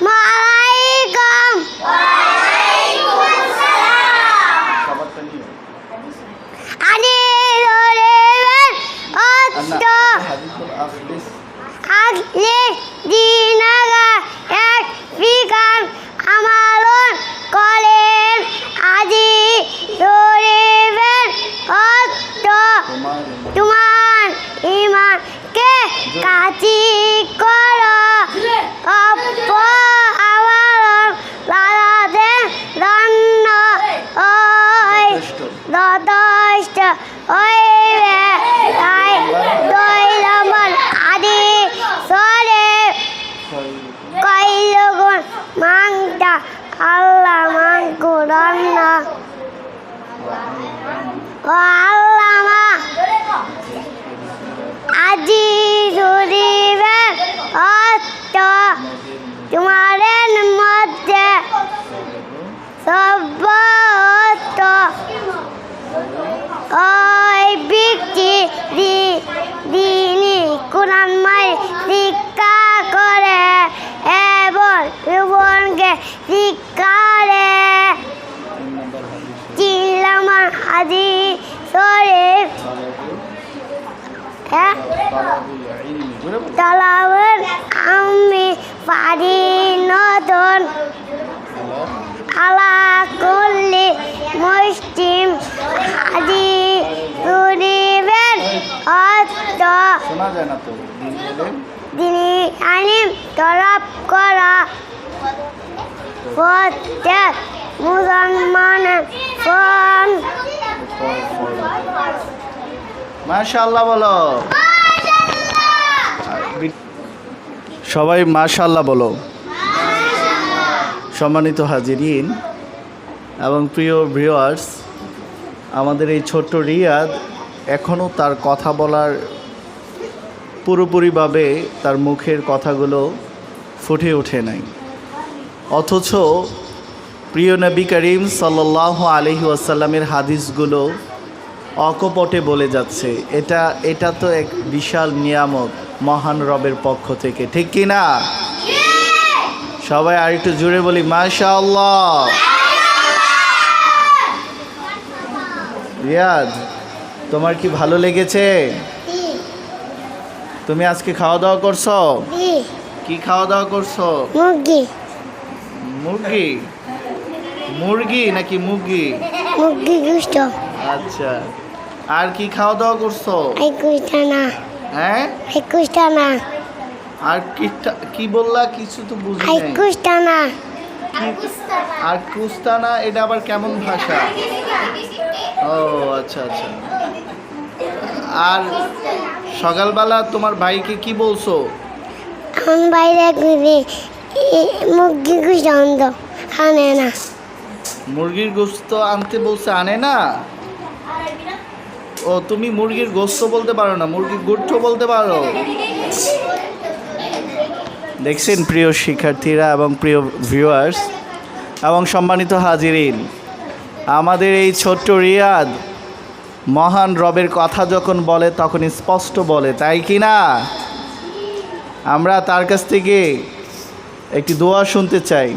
Mara! আজি ধরিবে অস্ত তোমাদের মধ্যে সর্বত শিক্ষা করে এবং শিক্ষা হাজি শরীফ হ্যাঁ? তালাবের আমি পারি নতুন। আলা করলে মুসলিম হাজি শরীফের অর্থ শোনা যায় না তো দিন বলে তিনি আলিম তরফ করা। প্রত্যেক মুসলমানের ফোন মাশাআল্লাহ বলো। সবাই মাশাআল্লাহ বলো। সম্মানিত হাজিরিন এবং প্রিয় ভিউয়ার্স আমাদের এই ছোট্ট রিয়াদ এখনও তার কথা বলার পুরোপুরিভাবে তার মুখের কথাগুলো ফুটে ওঠে নাই। অথচ প্রিয় নবী করিম সাল্লাহ আলহি আসাল্লামের হাদিসগুলো অকপটে বলে যাচ্ছে। এটা এটা তো এক বিশাল নিয়ামক মহান রবের পক্ষ থেকে ঠিক কি না? সবাই আর একটু জুড়ে বলি মাশাআল্লাহ। রিয়াদ তোমার কি ভালো লেগেছে? তুমি আজকে খাওয়া দাওয়া করছ? কি খাওয়া দাওয়া করছ? মুরগি। মুরগি? মুরগি নাকি মুরগি? মুরগি আচ্ছা। আর কি খাওয়া দাওয়া করছ? একুশটা না। হ্যাঁ? একুশটা না। আর কি কি বললা? কিছু তো বুঝি নাই একুশটা না। আর কুস্তানা এটা আবার কেমন ভাষা? ও আচ্ছা আচ্ছা। আর সকালবেলা তোমার ভাইকে কি বলছো? এখন বাইরে ঘুরে মুরগি গুষ্ট অন্ধ আনে না। মুরগির গোস্ত আনতে বলছে আনে না? ও, তুমি মুরগির গোস্ত বলতে পারো না, মুরগির গুঠো বলতে পারো। দেখছেন প্রিয় শিক্ষার্থীরা এবং প্রিয় ভিউয়ার্স এবং সম্মানিত হাজিরিন, আমাদের এই ছোট্ট রিয়াদ মহান রবের কথা যখন বলে তখন স্পষ্ট বলে, তাই কি না? আমরা তার কাছ থেকে একটি দোয়া শুনতে চাই।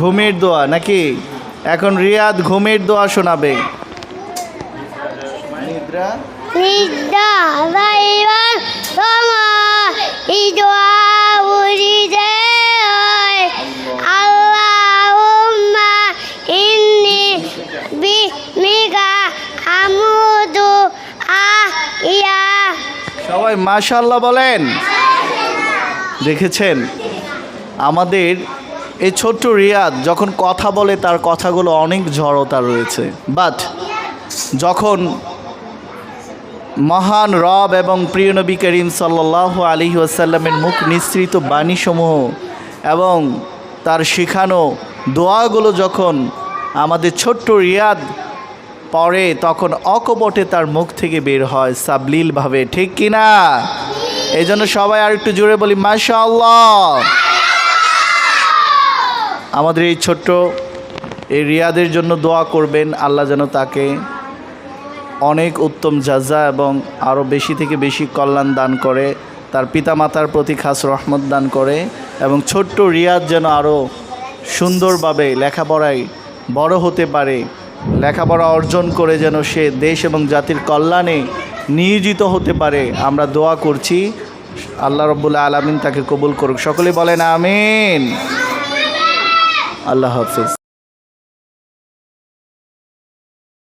ঘুমের দোয়া নাকি? এখন রিয়াদ ঘুমের দোয়া শোনাবে। নিদ্রা নিদ্রা যাইবার সময় ইদোয়া উড়িতে হয় আল্লাহুম্মা ইন্নি বিমিকা আমুদু আহিয়া সবাই মাশাল্লাহ বলেন। দেখেছেন? আমাদের এই ছোট্ট রিয়াদ যখন কথা বলে তার কথাগুলো অনেক জড়তা রয়েছে। বাট যখন মহান রব এবং প্রিয় নবী করিম সাল্লাহ আলী ওয়াসাল্লামের মুখ নিঃসৃত বাণীসমূহ এবং তার শেখানো দোয়াগুলো যখন আমাদের ছোট্ট রিয়াদ পরে তখন অকপটে তার মুখ থেকে বের হয় সাবলীলভাবে। ঠিক কি না? এই জন্য সবাই আর একটু জোরে বলি মাশা আমাদের এই ছোট্ট এই রিয়াদের জন্য দোয়া করবেন, আল্লাহ যেন তাকে অনেক উত্তম জাজা এবং আরও বেশি থেকে বেশি কল্যাণ দান করে, তার পিতামাতার প্রতি খাস রহমত দান করে এবং ছোট্ট রিয়াদ যেন আরও সুন্দরভাবে লেখাপড়ায় বড় হতে পারে, লেখাপড়া অর্জন করে যেন সে দেশ এবং জাতির কল্যাণে নিয়োজিত হতে পারে। আমরা দোয়া করছি, আল্লাহ রব্বুল্লা আলমিন তাকে কবুল করুক। সকলে বলেন, আমিন। আল্লাহ হাফিজ।